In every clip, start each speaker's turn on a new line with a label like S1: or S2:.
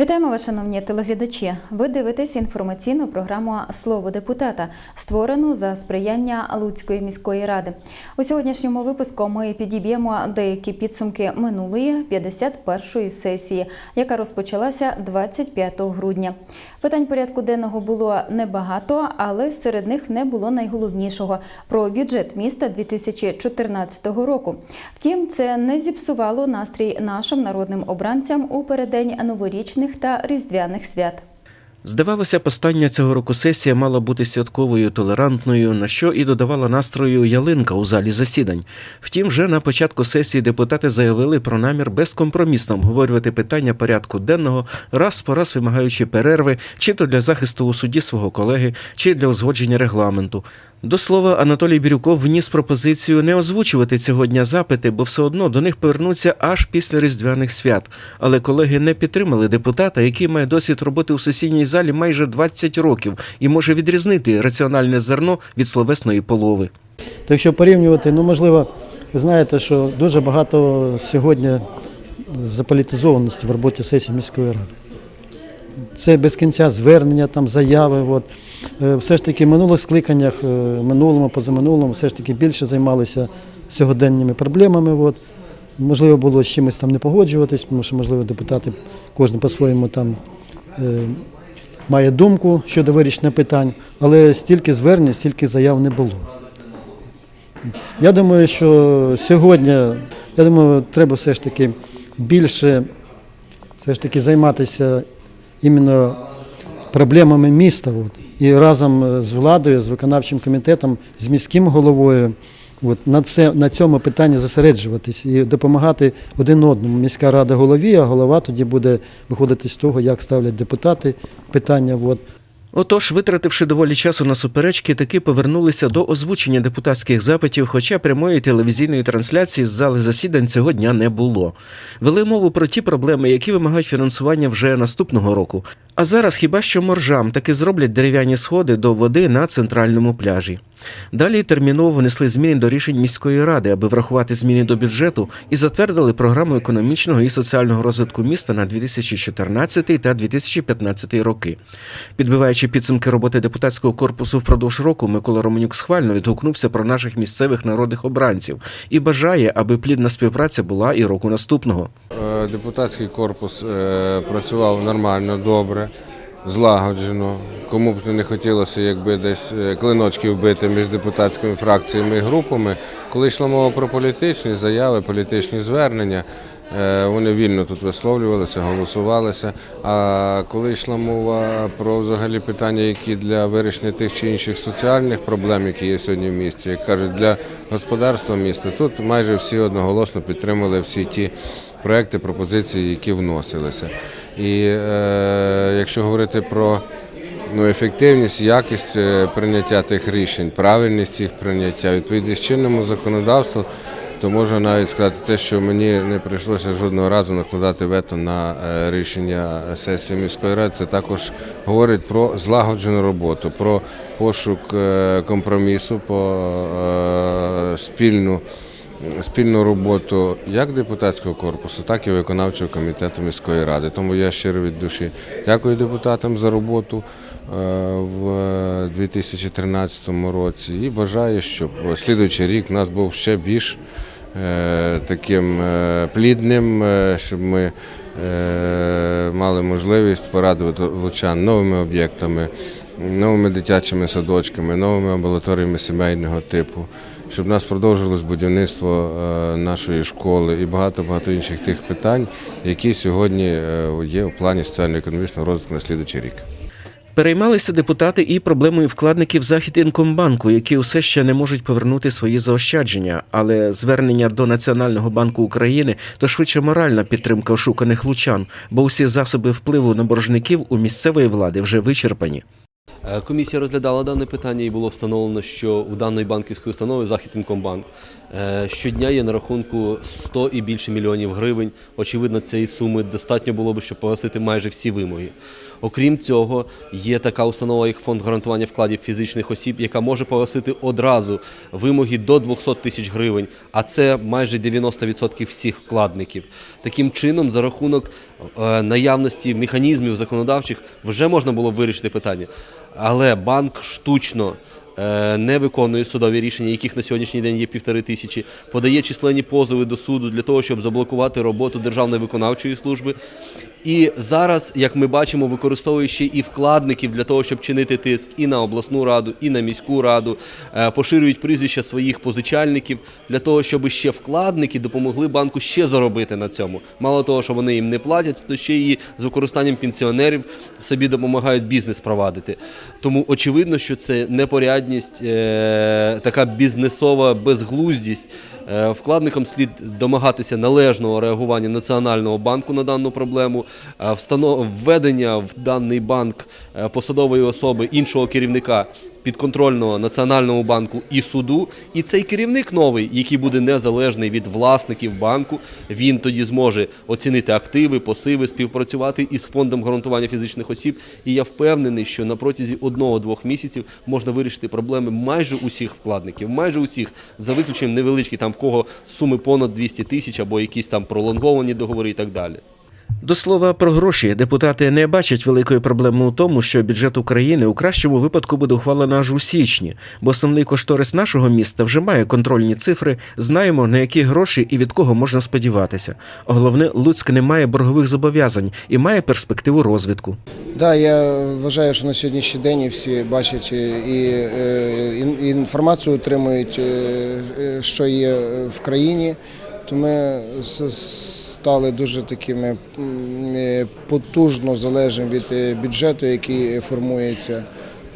S1: Вітаємо вас, шановні телеглядачі. Ви дивитесь інформаційну програму Слово депутата, створену за сприяння Луцької міської ради. У сьогоднішньому випуску ми підіб'ємо деякі підсумки минулої 51-ї сесії, яка розпочалася 25 грудня. Питань порядку денного було небагато, але серед них не було найголовнішого про бюджет міста 2014 року. Втім, це не зіпсувало настрій нашим народним обранцям у переддень новорічних та різдвяних свят.
S2: Здавалося, б, остання цього року сесія мала бути святковою, толерантною, на що і додавала настрою ялинка у залі засідань. Втім, вже на початку сесії депутати заявили про намір безкомпромісно обговорювати питання порядку денного, раз по раз вимагаючи перерви, чи то для захисту у суді свого колеги, чи для узгодження регламенту. До слова, Анатолій Бірюков вніс пропозицію не озвучувати цього дня запити, бо все одно до них повернуться аж після різдвяних свят. Але колеги не підтримали депутата, який має досвід роботи у сесійній залі майже 20 років і може відрізнити раціональне зерно від словесної полови.
S3: То якщо порівнювати, ну можливо, ви знаєте, що дуже багато сьогодні заполітизованості в роботі сесії міської ради. Це без кінця звернення, там заяви. От. Е, Все ж таки в минулих скликаннях, е, минулому, позаминулому, все ж таки більше займалися сьогоденніми проблемами. От. Можливо, було з чимось там не погоджуватись, тому що, можливо, депутати кожен по-своєму там е, має думку щодо вирішення питань, але стільки звернень, стільки заяв не було. Я думаю, що сьогодні, я думаю, треба все ж таки більше все ж таки займатися іменно проблемами міста. От, і разом з владою, з виконавчим комітетом, з міським головою от, на, це, на цьому питанні зосереджуватись і допомагати один одному. Міська рада голові, а голова тоді буде виходити з того, як ставлять депутати питання. От.
S2: Отож, витративши доволі часу на суперечки, таки повернулися до озвучення депутатських запитів, хоча прямої телевізійної трансляції з зали засідань цього дня не було. Вели мову про ті проблеми, які вимагають фінансування вже наступного року. А зараз хіба що моржам таки зроблять дерев'яні сходи до води на центральному пляжі. Далі терміново внесли зміни до рішень міської ради, аби врахувати зміни до бюджету, і затвердили програму економічного і соціального розвитку міста на 2014 та 2015 роки. Підбиваючи підсумки роботи депутатського корпусу впродовж року, Микола Романюк схвально відгукнувся про наших місцевих народних обранців і бажає, аби плідна співпраця була і року наступного.
S4: Е, Депутатський корпус е, працював нормально, добре, злагоджено. Кому б не хотілося, якби десь е, клиночки вбити між депутатськими фракціями і групами. Коли йшла мова про політичні заяви, політичні звернення, е, вони вільно тут висловлювалися, голосувалися. А коли йшла мова про взагалі питання, які для вирішення тих чи інших соціальних проблем, які є сьогодні в місті, як кажуть, для господарства міста, тут майже всі одноголосно підтримали всі ті проекти, пропозиції, які вносилися. І е, якщо говорити про ну, ефективність, якість е, прийняття тих рішень, правильність їх прийняття, відповідність чинному законодавству, то можна навіть сказати те, що мені не прийшлося жодного разу накладати вето на е, рішення сесії міської ради. Це також говорить про злагоджену роботу, про пошук е, компромісу, по спільну спільну роботу як депутатського корпусу, так і виконавчого комітету міської ради. Тому я щиро від душі дякую депутатам за роботу е, в 2013 році і бажаю, щоб слідуючий рік у нас був ще більш е, таким е, плідним, щоб ми мали можливість порадувати лучан новими об'єктами, новими дитячими садочками, новими амбулаторіями сімейного типу щоб у нас продовжилось будівництво е, нашої школи і багато-багато інших тих питань, які сьогодні е, є в плані соціально-економічного розвитку на слідуючий рік.
S2: Переймалися депутати і проблемою вкладників Західінкомбанку, які усе ще не можуть повернути свої заощадження. Але звернення до Національного банку України то швидше моральна підтримка ошуканих лучан, бо усі засоби впливу на боржників у місцевої влади вже вичерпані.
S5: Е, Комісія розглядала дане питання і було встановлено, що у даної банківської установи Західінкомбанк е, щодня є на рахунку 100 і більше мільйонів гривень. Очевидно, цієї суми достатньо було б, щоб погасити майже всі вимоги. Окрім цього, є така установа, як фонд гарантування вкладів фізичних осіб, яка може погасити одразу вимоги до 200 тисяч гривень, а це майже 90% всіх вкладників. Таким чином, за рахунок е, наявності механізмів законодавчих, вже можна було вирішити питання. Але банк штучно не виконує судові рішення, яких на сьогоднішній день є півтори тисячі, подає численні позови до суду для того, щоб заблокувати роботу Державної виконавчої служби. І зараз, як ми бачимо, використовує ще і вкладників для того, щоб чинити тиск і на обласну раду, і на міську раду, Е, поширюють прізвища своїх позичальників для того, щоб ще вкладники допомогли банку ще заробити на цьому. Мало того, що вони їм не платять, то ще і з використанням пенсіонерів собі допомагають бізнес провадити. Тому очевидно, що це непорядність, е, така бізнесова безглуздість. Е, Вкладникам слід домагатися належного реагування Національного банку на дану проблему, е, введення в даний банк посадової особи іншого керівника підконтрольного Національному банку і суду. І цей керівник новий, який буде незалежний від власників банку, він тоді зможе оцінити активи, пасиви, співпрацювати із фондом гарантування фізичних осіб. І я впевнений, що на протязі одного-двох місяців можна вирішити проблеми майже усіх вкладників, майже усіх, за виключенням невеличкі, там в кого суми понад 200 тисяч або якісь там пролонговані договори і так далі.
S2: До слова про гроші, депутати не бачать великої проблеми у тому, що бюджет України у кращому випадку буде ухвалено аж у січні, бо основний кошторис нашого міста вже має контрольні цифри, знаємо на які гроші і від кого можна сподіватися. Головне, Луцьк не має боргових зобов'язань і має перспективу розвитку.
S6: Да, я вважаю, що на сьогоднішній день всі бачать е, і, е, інформацію отримують, е, що є в країні. То ми стали дуже такими е, потужно залежними від е, бюджету, який формується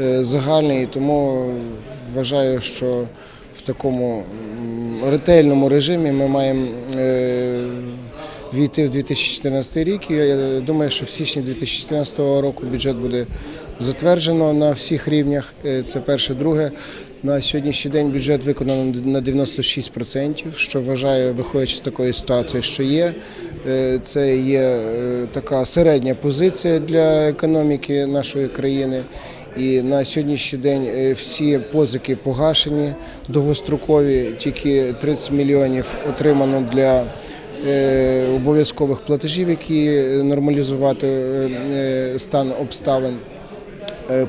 S6: е, загальний. Тому вважаю, що в такому ретельному режимі ми маємо війти в 2014 рік. Я думаю, що в січні 2014 року бюджет буде затверджено на всіх рівнях. Це перше. Друге, на сьогоднішній день бюджет виконано на 96%, що вважаю, виходячи з такої ситуації, що є. Е, Це є е, така середня позиція для економіки нашої країни. І на сьогоднішній день е, всі позики погашені довгострокові, тільки 30 мільйонів отримано для обов'язкових платежів, які нормалізувати стан обставин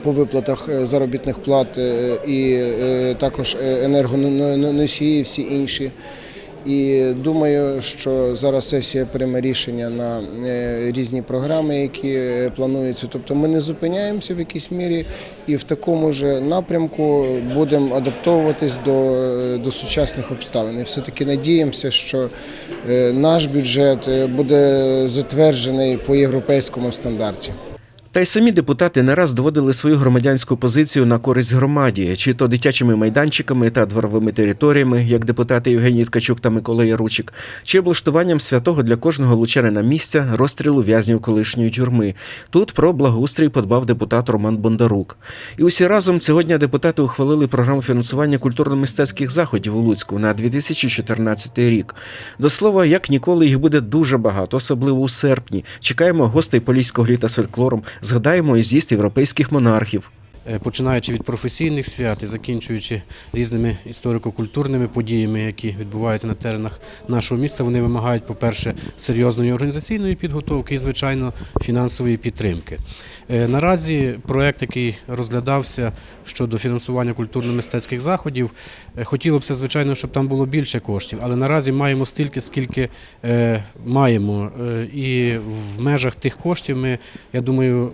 S6: по виплатах е, заробітних плат е, і е, також е, енергоносії всі інші. І думаю, що зараз сесія прийме рішення на е, різні програми, які е, плануються. Тобто ми не зупиняємося в якійсь мірі і в такому ж напрямку будемо адаптовуватись до, е, до сучасних обставин. І все-таки надіємося, що е, наш бюджет е, буде затверджений по європейському стандарті.
S2: Та й самі депутати не раз доводили свою громадянську позицію на користь громаді, чи то дитячими майданчиками та дворовими територіями, як депутати Євгеній Ткачук та Микола Яручик, чи облаштуванням святого для кожного лучанина місця розстрілу в'язнів колишньої тюрми. Тут про благоустрій подбав депутат Роман Бондарук. І усі разом цього дня депутати ухвалили програму фінансування культурно-мистецьких заходів у Луцьку на 2014 рік. До слова, як ніколи, їх буде дуже багато, особливо у серпні. Чекаємо гостей поліського літа з фольклором, згадаємо і з'їзд європейських монархів.
S7: Е, починаючи від професійних свят і закінчуючи різними історико-культурними подіями, які відбуваються на теренах нашого міста, вони вимагають, по-перше, серйозної організаційної підготовки і, звичайно, фінансової підтримки. Е, Наразі проект, який розглядався щодо фінансування культурно-мистецьких заходів, е, хотілося б, звичайно, щоб там було більше коштів, але наразі маємо стільки, скільки маємо. І в межах тих коштів ми, я думаю,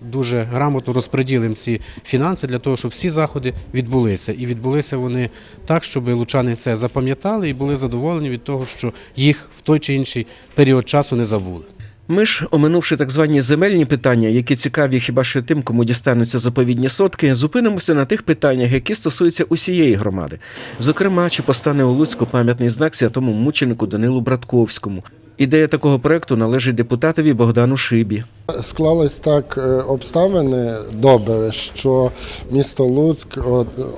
S7: дуже грамотно розподілимо ці фінанси для того, щоб всі заходи відбулися. І відбулися вони так, щоб лучани це запам'ятали і були задоволені від того, що їх в той чи інший період часу не забули.
S2: Ми ж, оминувши так звані земельні питання, які цікаві хіба що тим, кому дістануться заповідні сотки, зупинимося на тих питаннях, які стосуються усієї громади. Зокрема, чи постане у Луцьку пам'ятний знак святому мученику Данилу Братковському. Ідея такого проекту належить депутатові Богдану Шибі.
S8: Склались так е, обставини добре, що місто Луцьк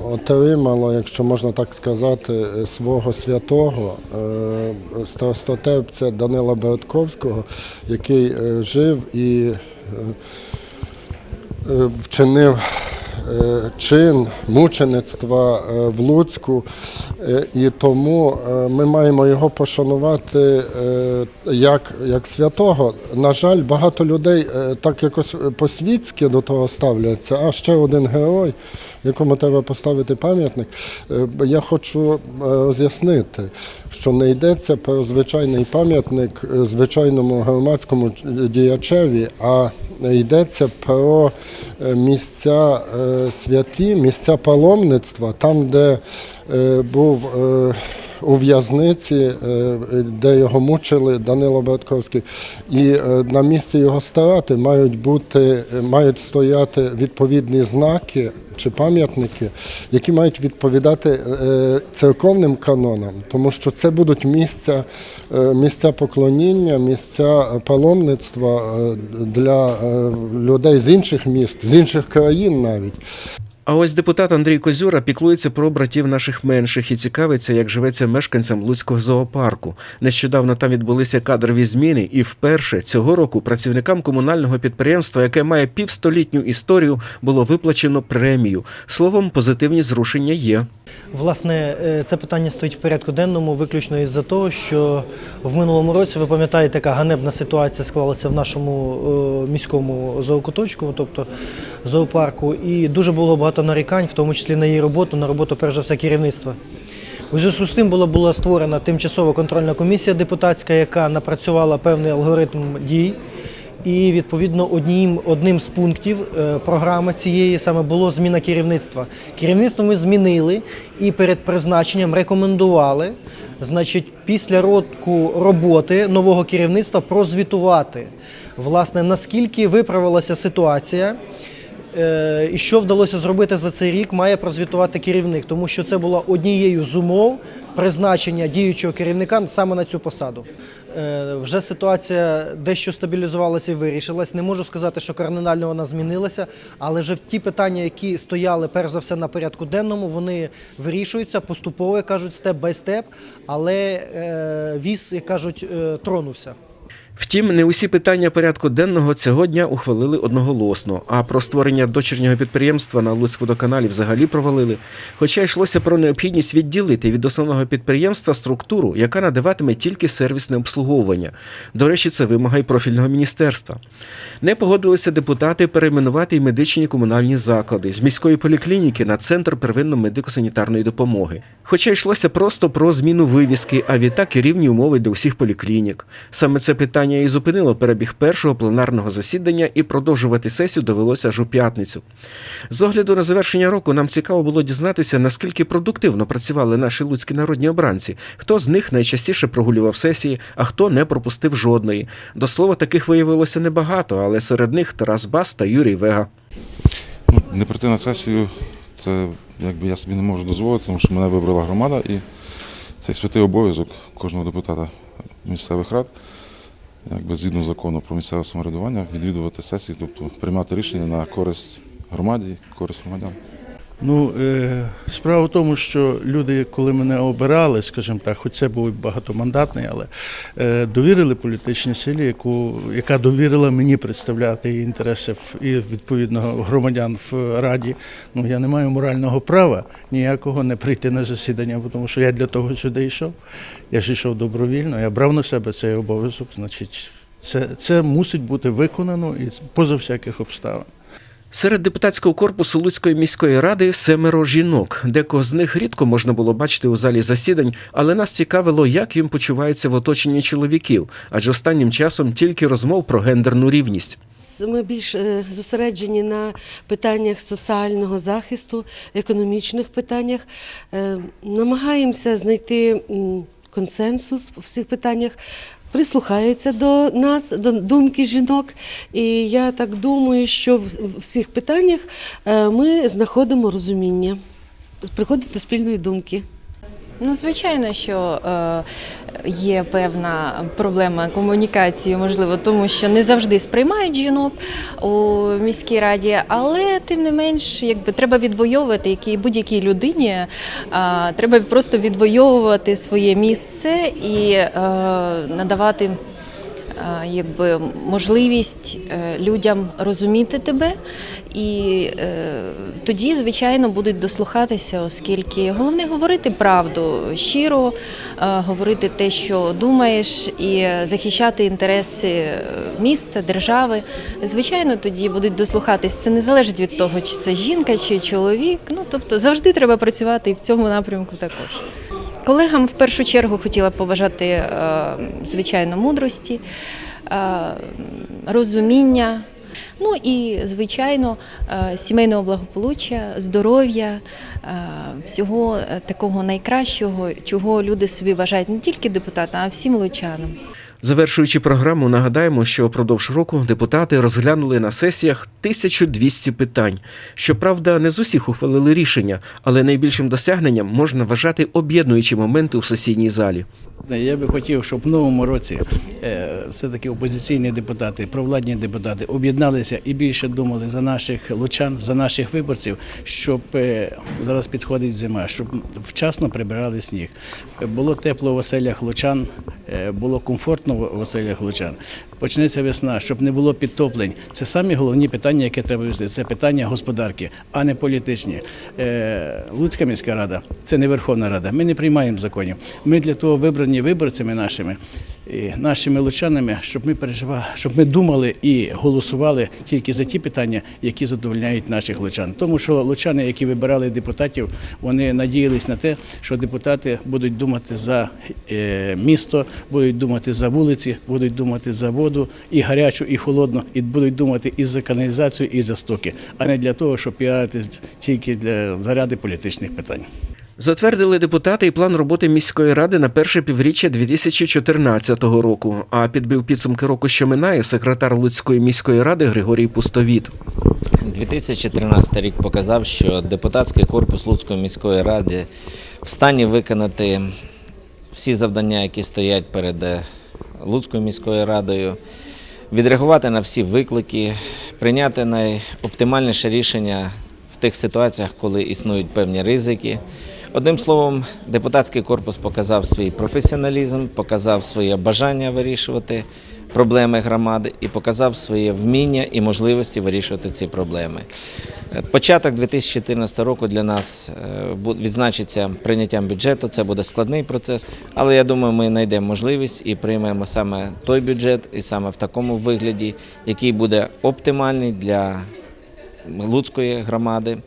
S8: отримало, якщо можна так сказати, е, свого святого е, старостотепця Данила Братковського, який жив і вчинив чин мучеництва е, в Луцьку, е, і тому е, ми маємо його пошанувати е, як, як святого. На жаль, багато людей е, так якось по-світськи до того ставляться, а ще один герой, якому треба поставити пам'ятник. Е, Я хочу е, роз'яснити, що не йдеться про звичайний пам'ятник е, звичайному громадському діячеві, а йдеться про місця святі, місця паломництва, там, де був у в'язниці, е, де його мучили Данило Братковський. І е, на місці його старати мають бути, мають стояти відповідні знаки чи пам'ятники, які мають відповідати е, церковним канонам, тому що це будуть місця, місця поклоніння, місця паломництва для людей з інших міст, з інших країн навіть.
S2: А ось депутат Андрій Козюра піклується про братів наших менших і цікавиться, як живеться мешканцям Луцького зоопарку. Нещодавно там відбулися кадрові зміни, і вперше цього року працівникам комунального підприємства, яке має півстолітню історію, було виплачено премію. Словом, позитивні зрушення є.
S9: Власне, е, це питання стоїть в порядку денному виключно із-за того, що в минулому році, ви пам'ятаєте, яка ганебна ситуація склалася в нашому е, міському зоокуточку, тобто зоопарку, і дуже було багато нарікань, в тому числі на її роботу, на роботу, перш за все, керівництва. У зв'язку з тим була, була створена тимчасова контрольна комісія депутатська, яка напрацювала певний алгоритм дій. І відповідно одним, одним з пунктів е, програми цієї саме було зміна керівництва. Керівництво ми змінили і перед призначенням рекомендували, значить, після року роботи нового керівництва прозвітувати, власне, наскільки виправилася ситуація. Е, І що вдалося зробити за цей рік, має прозвітувати керівник, тому що це була однією з умов призначення діючого керівника саме на цю посаду. Е, Вже ситуація дещо стабілізувалася і вирішилась. Не можу сказати, що кардинально вона змінилася, але вже ті питання, які стояли перш за все на порядку денному, вони вирішуються поступово, кажуть, степ бай степ, але е, віз, як кажуть, тронувся.
S2: Втім, не усі питання порядку денного цього дня ухвалили одноголосно. А про створення дочірнього підприємства на Луцькводоканалі взагалі провалили. Хоча йшлося про необхідність відділити від основного підприємства структуру, яка надаватиме тільки сервісне обслуговування. До речі, це вимога й профільного міністерства. Не погодилися депутати перейменувати й медичні комунальні заклади з міської поліклініки на центр первинно-медико-санітарної допомоги. Хоча йшлося просто про зміну вивіски, а відтак і рівні умови для усіх поліклінік. Саме це питання і зупинило перебіг першого пленарного засідання, і продовжувати сесію довелося аж у п'ятницю. З огляду на завершення року нам цікаво було дізнатися, наскільки продуктивно працювали наші луцькі народні обранці, хто з них найчастіше прогулював сесії, а хто не пропустив жодної. До слова, таких виявилося небагато, але серед них Тарас Бас та Юрій Вега.
S10: Ну, не прийти на сесію, це якби я собі не можу дозволити, тому що мене вибрала громада і цей святий обов'язок кожного депутата місцевих рад, якби згідно закону про місцеве самоврядування, відвідувати сесії, тобто приймати рішення на користь громаді, користь громадян.
S11: Ну, е, справа в тому, що люди, коли мене обирали, скажімо так, хоч це був багатомандатний, але е, довірили політичній силі, яку, яка довірила мені представляти інтереси в- і відповідно громадян в Раді. Ну, я не маю морального права ніякого не прийти на засідання, тому що я для того сюди йшов. Я ж йшов добровільно, я брав на себе цей обов'язок, значить, це, це мусить бути виконано і поза всяких обставин.
S2: Серед депутатського корпусу Луцької міської ради семеро жінок. Декого з них рідко можна було бачити у залі засідань, але нас цікавило, як їм почувається в оточенні чоловіків, адже останнім часом тільки розмов про гендерну рівність.
S12: Ми більш е, зосереджені на питаннях соціального захисту, економічних питаннях. Е, Намагаємося знайти консенсус в цих питаннях. Прислухаються до нас, до думки жінок, і я так думаю, що в в всіх питаннях е, ми знаходимо розуміння, приходить до спільної думки.
S13: Ну, звичайно, що е, є певна проблема комунікації, можливо, тому що не завжди сприймають жінок у міській раді, але тим не менш, якби треба відвоювати які будь-якій людині, е, треба просто відвоювати своє місце і е, надавати якби можливість е, людям розуміти тебе, і е, тоді, звичайно, будуть дослухатися, оскільки головне говорити правду щиро, е, говорити те, що думаєш, і захищати інтереси міста, держави. Звичайно, тоді будуть дослухатись. Це не залежить від того, чи це жінка, чи чоловік. Ну тобто завжди треба працювати і в цьому напрямку також. Колегам в першу чергу хотіла побажати е, звичайно мудрості, е, розуміння. Ну і звичайно е, сімейного благополуччя, здоров'я, всього такого найкращого, чого люди собі бажають не тільки депутатам, а всім лучанам.
S2: Завершуючи програму, нагадаємо, що впродовж року депутати розглянули на сесіях 1200 питань. Щоправда, не з усіх ухвалили рішення, але найбільшим досягненням можна вважати об'єднуючі моменти у сесійній залі.
S14: Я би хотів, щоб в новому році е, все-таки опозиційні депутати, провладні депутати об'єдналися і більше думали за наших лучан, за наших виборців, щоб е, зараз підходить зима, щоб вчасно прибирали сніг. Було тепло в оселях лучан, е, було комфортно в оселях лучан. Почнеться весна, щоб не було підтоплень. Це самі головні питання, які треба вести. Це питання господарки, а не політичні. Е, Луцька міська рада це не Верховна Рада. Ми не приймаємо законів. Ми для того вибрані виборцями нашими, нашими лучанами, щоб ми переживали, щоб ми думали і голосували тільки за ті питання, які задовольняють наших лучан. Тому що лучани, які вибирали депутатів, вони надіялись на те, що депутати будуть думати за е, місто, будуть думати за вулиці, будуть думати за воду і гарячу, і холодну, і будуть думати і за каналізацію, і за стоки, а не для того, щоб піаритись тільки для заряди політичних питань.
S2: Затвердили депутати і план роботи міської ради на перше півріччя 2014 року. А підбив підсумки року, що минає, секретар Луцької міської ради Григорій Пустовіт.
S15: 2013 рік показав, що депутатський корпус Луцької міської ради в стані виконати всі завдання, які стоять перед е, Луцькою міською радою, відреагувати на всі виклики, прийняти найоптимальніше рішення в тих ситуаціях, коли існують певні ризики. Одним словом, депутатський корпус показав свій професіоналізм, показав своє бажання вирішувати проблеми громади і показав своє вміння і можливості вирішувати ці проблеми. Е, Початок 2014 року для нас е, відзначиться прийняттям бюджету. Це буде складний процес, але я думаю, ми знайдемо можливість і приймемо саме той бюджет, і саме в такому вигляді, який буде оптимальний для Луцької громади.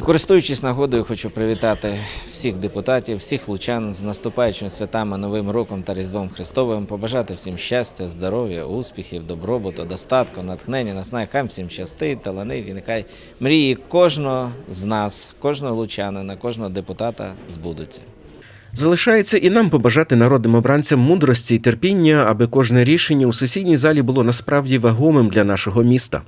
S15: І користуючись нагодою, хочу привітати всіх депутатів, всіх лучан з наступаючими святами Новим роком та Різдвом Христовим, побажати всім щастя, здоров'я, успіхів, добробуту, достатку, натхнення, наснай, хай всім щастить, таланить, і нехай мрії кожного з нас, кожного лучанина, кожного депутата збудуться.
S2: Залишається і нам побажати народним обранцям мудрості і терпіння, аби кожне рішення у сесійній залі було насправді вагомим для нашого міста.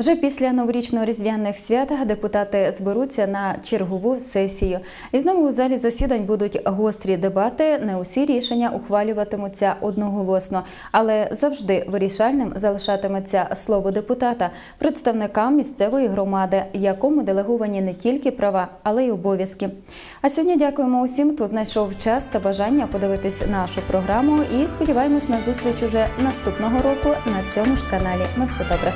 S1: Вже після новорічно-різдвяних свят депутати зберуться на чергову сесію. І знову у залі засідань будуть гострі дебати. Не усі рішення ухвалюватимуться одноголосно, але завжди вирішальним залишатиметься слово депутата, представника місцевої громади, якому делеговані не тільки права, але й обов'язки. А сьогодні дякуємо усім, хто знайшов час та бажання подивитись нашу програму. І сподіваємось на зустріч уже наступного року на цьому ж каналі. На все добре.